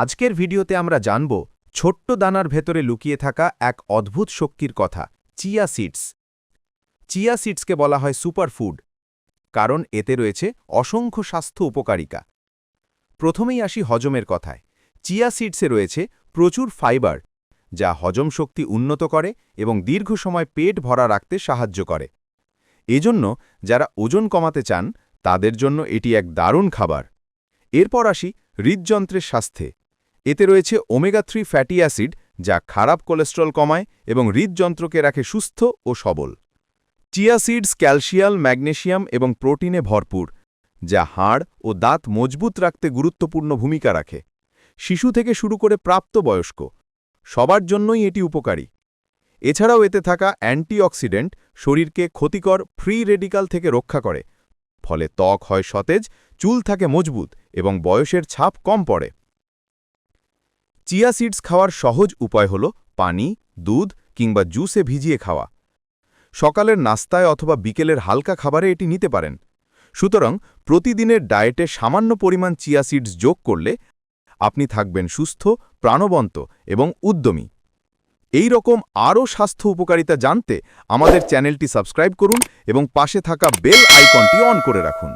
আজকের ভিডিওতে আমরা জানব ছোট্ট দানার ভেতরে লুকিয়ে থাকা এক অদ্ভুত শক্তির কথা, চিয়া সিডস। চিয়া সিডসকে বলা হয় সুপারফুড, কারণ এতে রয়েছে অসংখ্য স্বাস্থ্য উপকারিকা প্রথমেই আসি হজমের কথায়। চিয়া সিডসে রয়েছে প্রচুর ফাইবার, যা হজম শক্তি উন্নত করে এবং দীর্ঘ সময় পেট ভরা রাখতে সাহায্য করে। এজন্য যারা ওজন কমাতে চান, তাদের জন্য এটি এক দারুণ খাবার। এরপর আসি হৃদযন্ত্রের স্বাস্থ্যে। এতে রয়েছে ওমেগা থ্রি ফ্যাটি অ্যাসিড, যা খারাপ কোলেস্ট্রল কমায় এবং হৃদযন্ত্রকে রাখে সুস্থ ও সবল। চিয়া সিডস, ক্যালসিয়াম, ম্যাগনেসিয়াম এবং প্রোটিনে ভরপুর, যা হাড় ও দাঁত মজবুত রাখতে গুরুত্বপূর্ণ ভূমিকা রাখে। শিশু থেকে শুরু করে প্রাপ্তবয়স্ক, সবার জন্যই এটি উপকারী। এছাড়াও এতে থাকা অ্যান্টিঅক্সিডেন্ট শরীরকে ক্ষতিকর ফ্রি রেডিকাল থেকে রক্ষা করে, ফলে ত্বক হয় সতেজ, চুল থাকে মজবুত এবং বয়সের ছাপ কম পড়ে। চিয়া সিডস খাওয়ার সহজ উপায় হল পানি, দুধ কিংবা জুসে ভিজিয়ে খাওয়া। সকালের নাস্তায় অথবা বিকেলের হালকা খাবারে এটি নিতে পারেন। সুতরাং প্রতিদিনের ডায়েটে সামান্য পরিমাণ চিয়া সিডস যোগ করলে আপনি থাকবেন সুস্থ, প্রাণবন্ত এবং উদ্যমী। এই রকম আরও স্বাস্থ্য উপকারিতা জানতে আমাদের চ্যানেলটি সাবস্ক্রাইব করুন এবং পাশে থাকা বেল আইকনটি অন করে রাখুন।